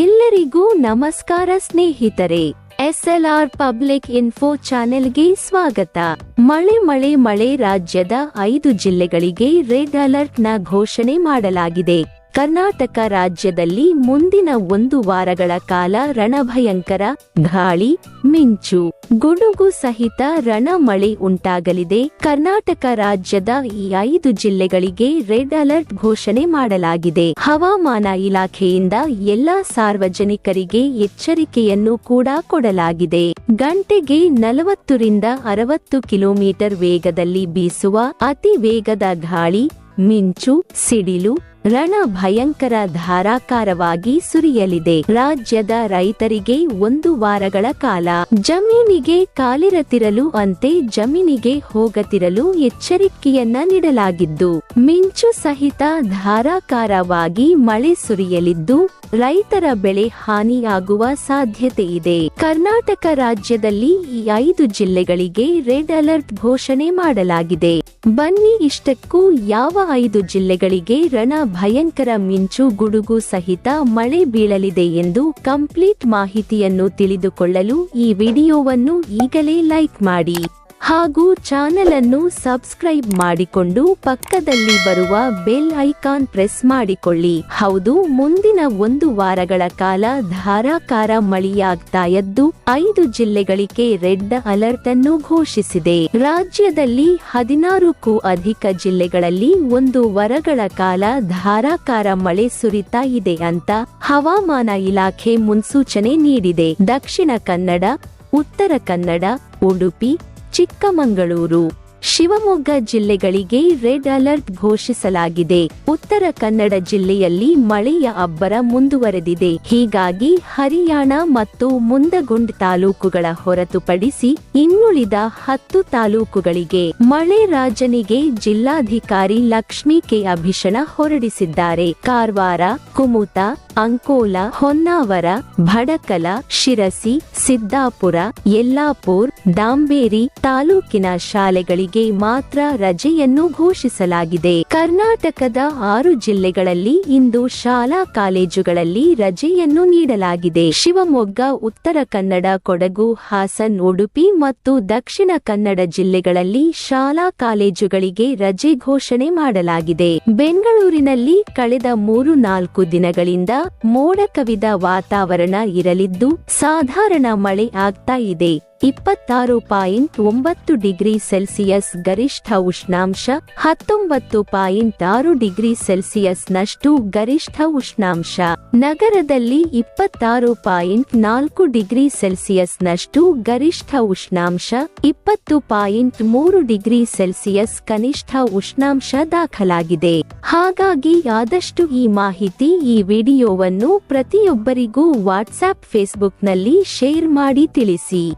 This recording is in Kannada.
ಎಲ್ಲರಿಗೂ ನಮಸ್ಕಾರ ಸ್ನೇಹಿತರೆ, ಎಸ್ಎಲ್ಆರ್ ಪಬ್ಲಿಕ್ ಇನ್ಫೋ ಚಾನೆಲ್ಗೆ ಸ್ವಾಗತ. ಮಳೆ ಮಳೆ ಮಳೆ ರಾಜ್ಯದ ಐದು ಜಿಲ್ಲೆಗಳಿಗೆ ರೆಡ್ ಅಲರ್ಟ್ನ ಘೋಷಣೆ ಮಾಡಲಾಗಿದೆ. ಕರ್ನಾಟಕ ರಾಜ್ಯದಲ್ಲಿ ಮುಂದಿನ ಒಂದು ವಾರಗಳ ಕಾಲ ರಣಭಯಂಕರ, ಗಾಳಿ, ಮಿಂಚು, ಗುಡುಗು ಸಹಿತ ರಣಮಳೆ ಉಂಟಾಗಲಿದೆ. ಕರ್ನಾಟಕ ರಾಜ್ಯದ ಈ ಐದು ಜಿಲ್ಲೆಗಳಿಗೆ ರೆಡ್ ಅಲರ್ಟ್ ಘೋಷಣೆ ಮಾಡಲಾಗಿದೆ. ಹವಾಮಾನ ಇಲಾಖೆಯಿಂದ ಎಲ್ಲಾ ಸಾರ್ವಜನಿಕರಿಗೆ ಎಚ್ಚರಿಕೆಯನ್ನು ಕೂಡ ಕೊಡಲಾಗಿದೆ. ಗಂಟೆಗೆ ನಲವತ್ತರಿಂದ ಅರವತ್ತು ಕಿಲೋಮೀಟರ್ ವೇಗದಲ್ಲಿ ಬೀಸುವ ಅತಿ ವೇಗದ ಗಾಳಿ, ಮಿಂಚು, ಸಿಡಿಲು ರಣ ಭಯಂಕರ ಧಾರಾಕಾರವಾಗಿ ಸುರಿಯಲಿದೆ. ರಾಜ್ಯದ ರೈತರಿಗೆ ಒಂದು ವಾರಗಳ ಕಾಲ. ಜಮೀನಿಗೆ ಕಾಲಿರತಿರಲು ಅಂತೆ ಜಮೀನಿಗೆ ಹೋಗತಿರಲು ಎಚ್ಚರಿಕೆಯನ್ನ ನೀಡಲಾಗಿದ್ದು, ಮಿಂಚು ಸಹಿತ ಧಾರಾಕಾರವಾಗಿ ಮಳೆ ಸುರಿಯಲಿದ್ದು ರೈತರ ಬೆಳೆ ಹಾನಿಯಾಗುವ ಸಾಧ್ಯತೆ ಇದೆ. ಕರ್ನಾಟಕ ರಾಜ್ಯದಲ್ಲಿ ಈ ಐದು ಜಿಲ್ಲೆಗಳಿಗೆ ರೆಡ್ ಅಲರ್ಟ್ ಘೋಷಣೆ ಮಾಡಲಾಗಿದೆ. ಬನ್ನಿ ಇಷ್ಟಕ್ಕೂ ಯಾವ ಐದು ಜಿಲ್ಲೆಗಳಿಗೆ ರಣ ಭಯಂಕರ ಮಿಂಚು ಗುಡುಗು ಸಹಿತ ಮಳೆ ಬೀಳಲಿದೆ ಎಂದು ಕಂಪ್ಲೀಟ್ ಮಾಹಿತಿಯನ್ನು ತಿಳಿದುಕೊಳ್ಳಲು ಈ ವಿಡಿಯೋವನ್ನು ಈಗಲೇ ಲೈಕ್ ಮಾಡಿ. ಹಾಗೂ ಚಾನೆಲ್ ಅನ್ನು ಸಬ್ಸ್ಕ್ರೈಬ್ ಮಾಡಿಕೊಂಡು ಪಕ್ಕದಲ್ಲಿ ಬರುವ ಬೆಲ್ ಐಕಾನ್ ಪ್ರೆಸ್ ಮಾಡಿಕೊಳ್ಳಿ. ಹೌದು, ಮುಂದಿನ ಒಂದು ವಾರಗಳ ಕಾಲ ಧಾರಾಕಾರ ಮಳೆಯಾಗ್ತಾ ಇದ್ದು ಐದು ಜಿಲ್ಲೆಗಳಿಗೆ ರೆಡ್ ಅಲರ್ಟ್ ಅನ್ನು ಘೋಷಿಸಿದೆ. ರಾಜ್ಯದಲ್ಲಿ ಹದಿನಾರಕ್ಕೂ ಅಧಿಕ ಜಿಲ್ಲೆಗಳಲ್ಲಿ ಒಂದು ವಾರಗಳ ಕಾಲ ಧಾರಾಕಾರ ಮಳೆ ಸುರಿತಾ ಇದೆ ಅಂತ ಹವಾಮಾನ ಇಲಾಖೆ ಮುನ್ಸೂಚನೆ ನೀಡಿದೆ. ದಕ್ಷಿಣ ಕನ್ನಡ, ಉತ್ತರ ಕನ್ನಡ, ಉಡುಪಿ ಚಿಕ್ಕಮಗಳೂರು. ಶಿವಮೊಗ್ಗ ಜಿಲ್ಲೆಗಳಿಗೆ ರೆಡ್ ಅಲರ್ಟ್ ಘೋಷಿಸಲಾಗಿದೆ. ಉತ್ತರ ಕನ್ನಡ ಜಿಲ್ಲೆಯಲ್ಲಿ ಮಳೆಯ ಅಬ್ಬರ ಮುಂದುವರೆದಿದೆ. ಹೀಗಾಗಿ ಹರಿಯಾಣ ಮತ್ತು ಮುಂದಗುಂಡ್ ತಾಲೂಕುಗಳ ಹೊರತುಪಡಿಸಿ ಇನ್ನುಳಿದ ಹತ್ತು ತಾಲೂಕುಗಳಿಗೆ ಮಳೆ ರಾಜನಿಗೆ ಜಿಲ್ಲಾಧಿಕಾರಿ ಲಕ್ಷ್ಮೀ ಕೆ ಅಭಿಷಣ ಹೊರಡಿಸಿದ್ದಾರೆ. ಕಾರವಾರ, ಕುಮುತ, ಅಂಕೋಲ, ಹೊನ್ನಾವರ, ಭಡಕಲ, ಶಿರಸಿ, ಸಿದ್ದಾಪುರ, ಯಲ್ಲಾಪುರ್, ದಾಂಬೇರಿ ತಾಲೂಕಿನ ಶಾಲೆಗಳಿಗೆ ಮಾತ್ರ ರಜೆಯನ್ನು ಘೋಷಿಸಲಾಗಿದೆ. ಕರ್ನಾಟಕದ ಆರು ಜಿಲ್ಲೆಗಳಲ್ಲಿ ಇಂದು ಶಾಲಾ ಕಾಲೇಜುಗಳಲ್ಲಿ ರಜೆಯನ್ನು ನೀಡಲಾಗಿದೆ. ಶಿವಮೊಗ್ಗ, ಉತ್ತರ ಕನ್ನಡ, ಕೊಡಗು, ಹಾಸನ್, ಉಡುಪಿ ಮತ್ತು ದಕ್ಷಿಣ ಕನ್ನಡ ಜಿಲ್ಲೆಗಳಲ್ಲಿ ಶಾಲಾ ಕಾಲೇಜುಗಳಿಗೆ ರಜೆ ಘೋಷಣೆ ಮಾಡಲಾಗಿದೆ. ಬೆಂಗಳೂರಿನಲ್ಲಿ ಕಳೆದ ಮೂರು ನಾಲ್ಕು ದಿನಗಳಿಂದ ಮೋಡ ಕವಿದ ವಾತಾವರಣ ಇರಲಿದ್ದು, ಸಾಧಾರಣ ಮಳೆ ಆಗ್ತಾ ಇದೆ. ಇಪ್ಪತ್ತಾರು ಪಾಯಿಂಟ್ ಒಂಬತ್ತು ಡಿಗ್ರಿ ಸೆಲ್ಸಿಯಸ್ ಗರಿಷ್ಠ ಉಷ್ಣಾಂಶ, ಹತ್ತೊಂಬತ್ತು ಪಾಯಿಂಟ್ ಆರು ಡಿಗ್ರಿ ಸೆಲ್ಸಿಯಸ್ನಷ್ಟು ಗರಿಷ್ಠ ಉಷ್ಣಾಂಶ. ನಗರದಲ್ಲಿ ಇಪ್ಪತ್ತಾರು ಪಾಯಿಂಟ್ ನಾಲ್ಕು ಡಿಗ್ರಿ ಸೆಲ್ಸಿಯಸ್ನಷ್ಟು ಗರಿಷ್ಠ ಉಷ್ಣಾಂಶ, ಇಪ್ಪತ್ತು ಪಾಯಿಂಟ್ ಮೂರು ಡಿಗ್ರಿ ಸೆಲ್ಸಿಯಸ್ ಕನಿಷ್ಠ ಉಷ್ಣಾಂಶ ದಾಖಲಾಗಿದೆ. ಹಾಗಾಗಿ ಆದಷ್ಟು ಈ ಮಾಹಿತಿ ಈ ವಿಡಿಯೋವನ್ನು ಪ್ರತಿಯೊಬ್ಬರಿಗೂ ವಾಟ್ಸ್ಆಪ್ ಫೇಸ್ಬುಕ್ನಲ್ಲಿ ಶೇರ್ ಮಾಡಿ ತಿಳಿಸಿ.